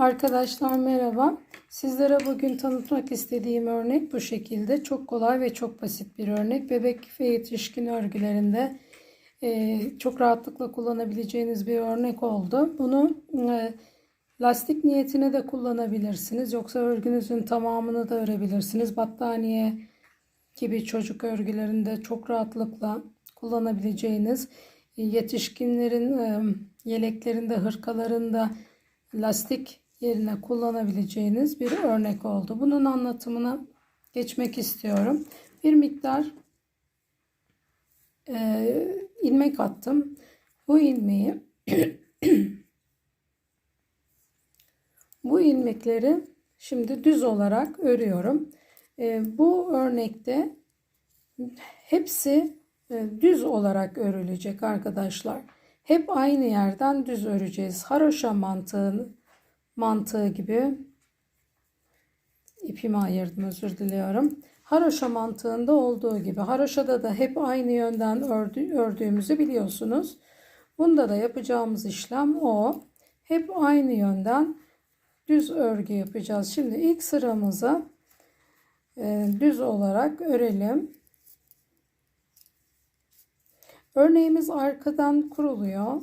Arkadaşlar merhaba. Sizlere bugün tanıtmak istediğim örnek bu şekilde. Çok kolay ve çok basit bir örnek. Bebek ve yetişkin örgülerinde e, çok rahatlıkla kullanabileceğiniz bir örnek oldu. Bunu e, lastik niyetine de kullanabilirsiniz. Yoksa örgünüzün tamamını da örebilirsiniz. Battaniye gibi çocuk örgülerinde çok rahatlıkla kullanabileceğiniz yetişkinlerin e, yeleklerinde, hırkalarında lastik yerine kullanabileceğiniz bir örnek oldu. Bunun anlatımına geçmek istiyorum. Bir miktar e, ilmek attım. Bu ilmeği bu ilmekleri şimdi düz olarak örüyorum. E, bu örnekte hepsi e, düz olarak örülecek arkadaşlar. Hep aynı yerden düz öreceğiz. Haroşa mantığını mantığı gibi ipimi ayırdım özür diliyorum. Haroşa mantığında olduğu gibi. Haroşada da hep aynı yönden ördü, ördüğümüzü biliyorsunuz. Bunda da yapacağımız işlem o. Hep aynı yönden düz örgü yapacağız. Şimdi ilk sıramızı e, düz olarak örelim. Örneğimiz arkadan kuruluyor.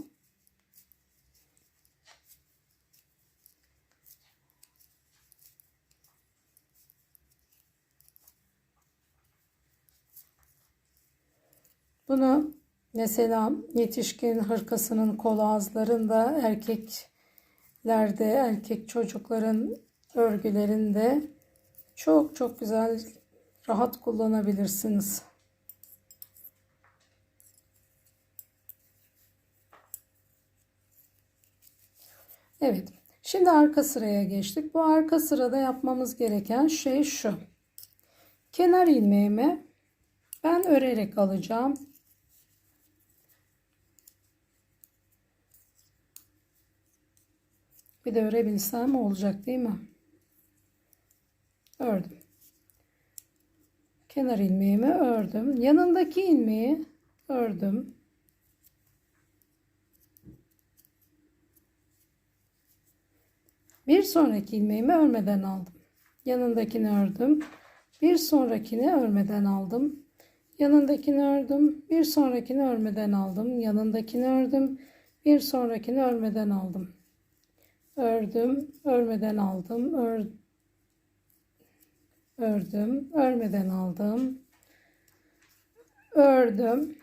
Bunu mesela yetişkin hırkasının kol ağızlarında erkeklerde, erkek çocukların örgülerinde çok çok güzel rahat kullanabilirsiniz. Evet. Şimdi arka sıraya geçtik. Bu arka sırada yapmamız gereken şey şu. Kenar ilmeğimi ben örerek alacağım. Bir de örebilsem olacak değil mi? Ördüm. Kenar ilmeğimi ördüm. Yanındaki ilmeği ördüm. Bir sonraki ilmeğimi örmeden aldım. Yanındakini ördüm. Bir sonrakini örmeden aldım. Yanındakini ördüm. Bir sonrakini örmeden aldım. Yanındakini ördüm. Bir sonrakini örmeden aldım. Ördüm, örmeden aldım. Ör, ördüm, örmeden aldım. Ördüm,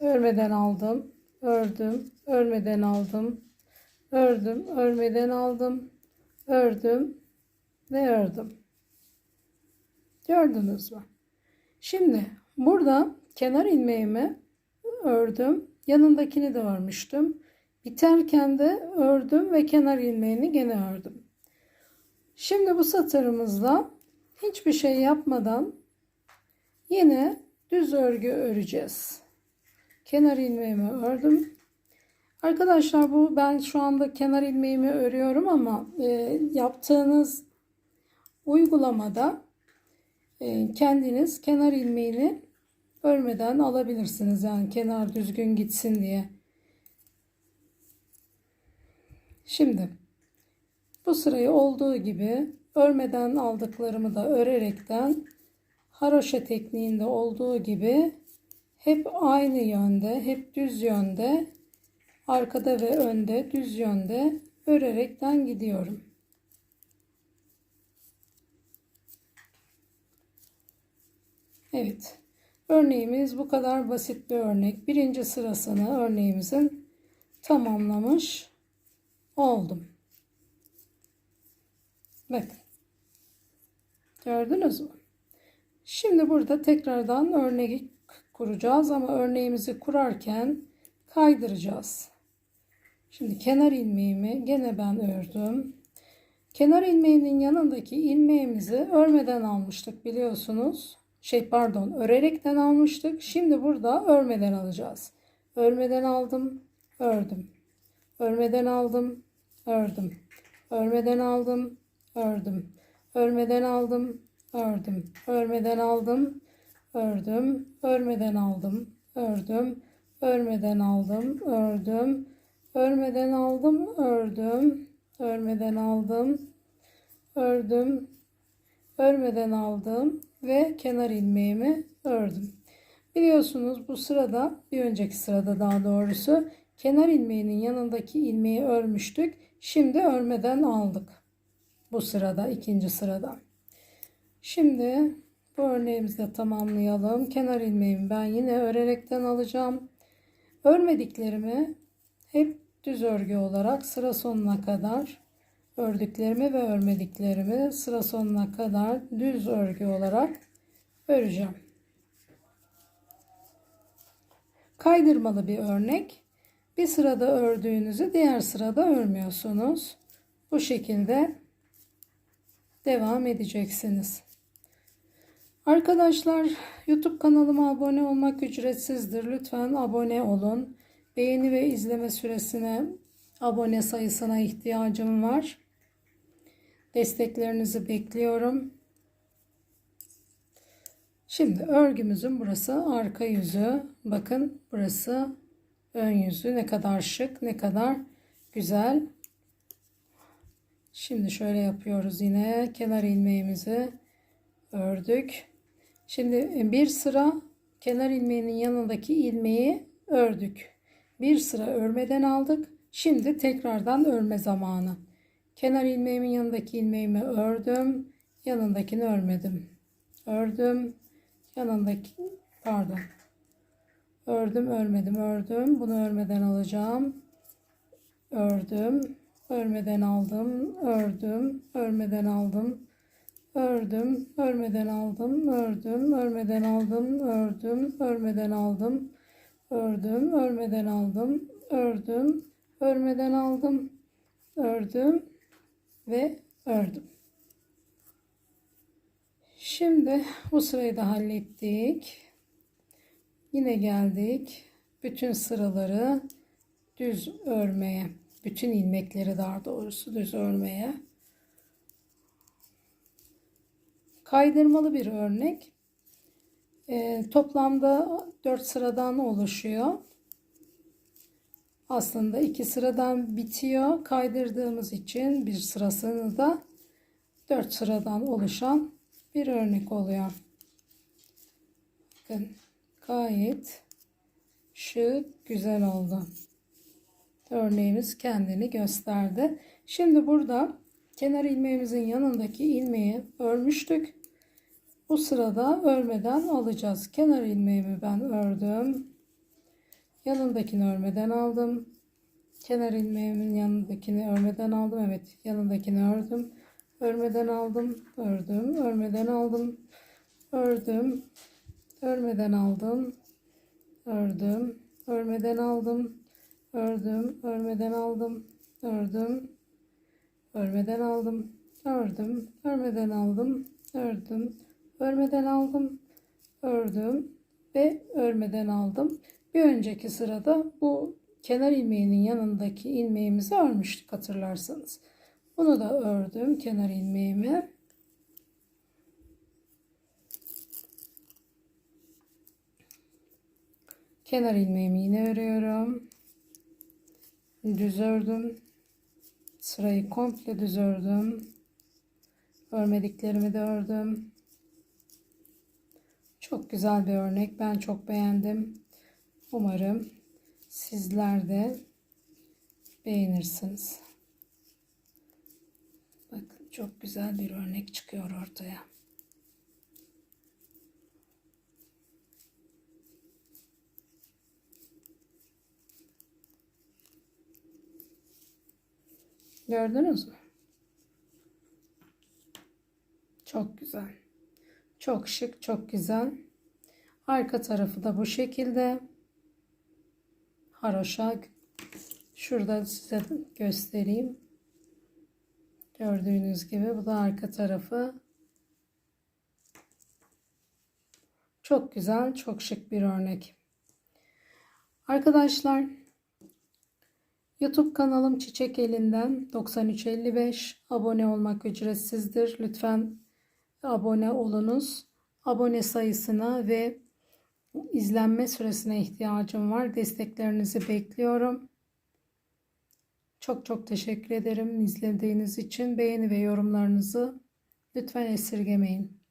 örmeden aldım. Ördüm, örmeden aldım ördüm, örmeden aldım, ördüm ve ördüm. Gördünüz mü? Şimdi burada kenar ilmeğimi ördüm. Yanındakini de örmüştüm. Biterken de ördüm ve kenar ilmeğini gene ördüm. Şimdi bu satırımızda hiçbir şey yapmadan yine düz örgü öreceğiz. Kenar ilmeğimi ördüm. Arkadaşlar bu ben şu anda kenar ilmeğimi örüyorum ama e, yaptığınız uygulamada e, kendiniz kenar ilmeğini örmeden alabilirsiniz. Yani kenar düzgün gitsin diye. Şimdi bu sırayı olduğu gibi örmeden aldıklarımı da örerekten haroşa tekniğinde olduğu gibi hep aynı yönde, hep düz yönde arkada ve önde düz yönde örerekten gidiyorum. Evet. Örneğimiz bu kadar basit bir örnek. Birinci sırasını örneğimizin tamamlamış oldum. Bakın. Gördünüz mü? Şimdi burada tekrardan örneği kuracağız ama örneğimizi kurarken kaydıracağız. Şimdi kenar ilmeğimi gene ben ördüm. Kenar ilmeğinin yanındaki ilmeğimizi örmeden almıştık biliyorsunuz. Şey pardon örerekten almıştık. Şimdi burada örmeden alacağız. Örmeden aldım, ördüm. Örmeden aldım, ördüm. Örmeden aldım, ördüm. Örmeden aldım, ördüm. Örmeden aldım, ördüm. Örmeden aldım, ördüm. Örmeden aldım, ördüm. Örmeden aldım, ördüm. örmeden aldım, ördüm, örmeden aldım ve kenar ilmeğimi ördüm. Biliyorsunuz bu sırada bir önceki sırada daha doğrusu kenar ilmeğinin yanındaki ilmeği örmüştük. Şimdi örmeden aldık. Bu sırada ikinci sırada. Şimdi bu örneğimizi de tamamlayalım. Kenar ilmeğimi ben yine örerekten alacağım. Örmediklerimi hep düz örgü olarak sıra sonuna kadar ördüklerimi ve örmediklerimi sıra sonuna kadar düz örgü olarak öreceğim. Kaydırmalı bir örnek. Bir sırada ördüğünüzü diğer sırada örmüyorsunuz. Bu şekilde devam edeceksiniz. Arkadaşlar YouTube kanalıma abone olmak ücretsizdir. Lütfen abone olun. Beğeni ve izleme süresine abone sayısına ihtiyacım var. Desteklerinizi bekliyorum. Şimdi örgümüzün burası arka yüzü. Bakın burası ön yüzü. Ne kadar şık, ne kadar güzel. Şimdi şöyle yapıyoruz yine. Kenar ilmeğimizi ördük. Şimdi bir sıra kenar ilmeğinin yanındaki ilmeği ördük. Bir sıra örmeden aldık. Şimdi tekrardan örme zamanı. Kenar ilmeğimin yanındaki ilmeğimi ördüm. Yanındakini örmedim. Ördüm. Yanındaki pardon. Ördüm, örmedim, ördüm. Bunu örmeden alacağım. Ördüm. Örmeden aldım. Ördüm. Örmeden aldım. Ördüm. Örmeden aldım. Ördüm. Örmeden aldım. Ördüm. Örmeden aldım. Ördüm. Örmeden aldım. Ördüm. Örmeden aldım. Ördüm ve ördüm. Şimdi bu sırayı da hallettik. Yine geldik. Bütün sıraları düz örmeye. Bütün ilmekleri daha doğrusu düz örmeye. Kaydırmalı bir örnek. E, toplamda 4 sıradan oluşuyor. Aslında iki sıradan bitiyor. Kaydırdığımız için bir sırasını da 4 sıradan oluşan bir örnek oluyor. Bakın gayet şık güzel oldu. Örneğimiz kendini gösterdi. Şimdi burada kenar ilmeğimizin yanındaki ilmeği örmüştük. Bu sırada örmeden alacağız. Kenar ilmeğimi ben ördüm. Yanındakini örmeden aldım. Kenar ilmeğimin yanındakini örmeden aldım. Evet yanındakini ördüm. Örmeden aldım. Ördüm. Örmeden aldım. Ördüm. Örmeden aldım. Ördüm. Örmeden aldım. Ördüm. Örmeden aldım. Ördüm. Örmeden aldım. Ördüm. Örmeden aldım. Ördüm. Örmeden aldım. Ördüm ve örmeden aldım. Bir önceki sırada bu kenar ilmeğinin yanındaki ilmeğimizi örmüştük hatırlarsanız. Bunu da ördüm kenar ilmeğimi. Kenar ilmeğimi yine örüyorum. Düz ördüm. Sırayı komple düz ördüm. Örmediklerimi de ördüm. Çok güzel bir örnek. Ben çok beğendim. Umarım sizler de beğenirsiniz. Bakın çok güzel bir örnek çıkıyor ortaya. Gördünüz mü? Çok güzel. Çok şık, çok güzel. Arka tarafı da bu şekilde. Haroşa. Şurada size göstereyim. Gördüğünüz gibi bu da arka tarafı. Çok güzel, çok şık bir örnek. Arkadaşlar YouTube kanalım Çiçek Elinden 9355 abone olmak ücretsizdir. Lütfen abone olunuz. Abone sayısına ve izlenme süresine ihtiyacım var. Desteklerinizi bekliyorum. Çok çok teşekkür ederim izlediğiniz için. Beğeni ve yorumlarınızı lütfen esirgemeyin.